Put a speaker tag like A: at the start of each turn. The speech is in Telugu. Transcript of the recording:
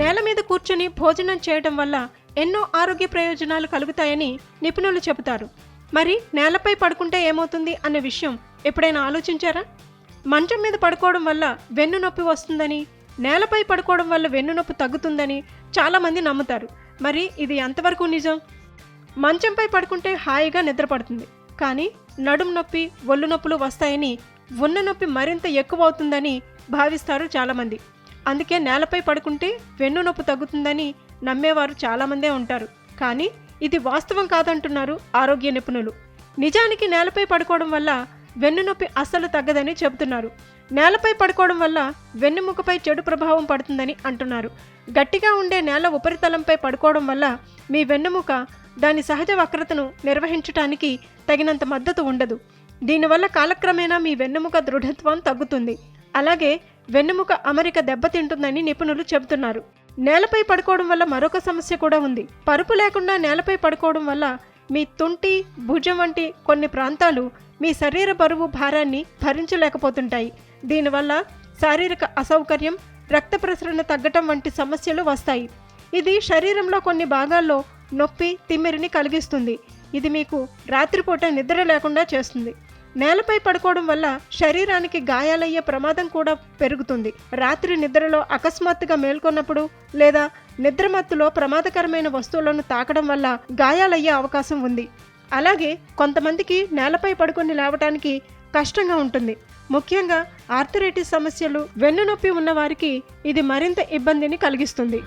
A: నేల మీద కూర్చొని భోజనం చేయడం వల్ల ఎన్నో ఆరోగ్య ప్రయోజనాలు కలుగుతాయని నిపుణులు చెబుతారు. మరి నేలపై పడుకుంటే ఏమవుతుంది అనే విషయం ఎప్పుడైనా ఆలోచించారా? మంచం మీద పడుకోవడం వల్ల వెన్ను నొప్పి వస్తుందని నేలపై పడుకోవడం వల్ల వెన్ను నొప్పి తగ్గుతుందని చాలామంది నమ్ముతారు. మరి ఇది ఎంతవరకు నిజం? మంచంపై పడుకుంటే హాయిగా నిద్రపడుతుంది. కానీ నడుం నొప్పి ఒళ్ళు నొప్పులు వస్తాయని ఉన్న నొప్పి మరింత ఎక్కువ అవుతుందని భావిస్తారు చాలామంది. అందుకే నేలపై పడుకుంటే వెన్ను నొప్పి తగ్గుతుందని నమ్మేవారు చాలామందే ఉంటారు. కానీ ఇది వాస్తవం కాదంటున్నారు ఆరోగ్య నిపుణులు. నిజానికి నేలపై పడుకోవడం వల్ల వెన్ను నొప్పి అస్సలు తగ్గదని చెబుతున్నారు. నేలపై పడుకోవడం వల్ల వెన్నుముకపై చెడు ప్రభావం పడుతుందని అంటున్నారు. గట్టిగా ఉండే నేల ఉపరితలంపై పడుకోవడం వల్ల మీ వెన్నుముక దాని సహజ వక్రతను నిర్వహించటానికి తగినంత మద్దతు ఉండదు. దీనివల్ల కాలక్రమేణా మీ వెన్నెముక దృఢత్వం తగ్గుతుంది. అలాగే వెన్నెముక అమరిక దెబ్బతింటుందని నిపుణులు చెబుతున్నారు. నేలపై పడుకోవడం వల్ల మరొక సమస్య కూడా ఉంది. పరుపు లేకుండా నేలపై పడుకోవడం వల్ల మీ తుంటి భుజం వంటి కొన్ని ప్రాంతాలు మీ శరీర బరువు భారాన్ని భరించలేకపోతుంటాయి. దీనివల్ల శారీరక అసౌకర్యం రక్త ప్రసరణ తగ్గటం వంటి సమస్యలు వస్తాయి. ఇది శరీరంలో కొన్ని భాగాల్లో నొప్పి తిమ్మిరిని కలిగిస్తుంది. ఇది మీకు రాత్రిపూట నిద్ర లేకుండా చేస్తుంది. నేలపై పడుకోవడం వల్ల శరీరానికి గాయాలయ్యే ప్రమాదం కూడా పెరుగుతుంది. రాత్రి నిద్రలో అకస్మాత్తుగా మేల్కొన్నప్పుడు లేదా నిద్రమత్తులో ప్రమాదకరమైన వస్తువులను తాకడం వల్ల గాయాలయ్యే అవకాశం ఉంది. అలాగే కొంతమందికి నేలపై పడుకొని లేవటానికి కష్టంగా ఉంటుంది. ముఖ్యంగా ఆర్థరైటిస్ సమస్యలు వెన్నునొప్పి నొప్పి ఉన్నవారికి ఇది మరింత ఇబ్బందిని కలిగిస్తుంది.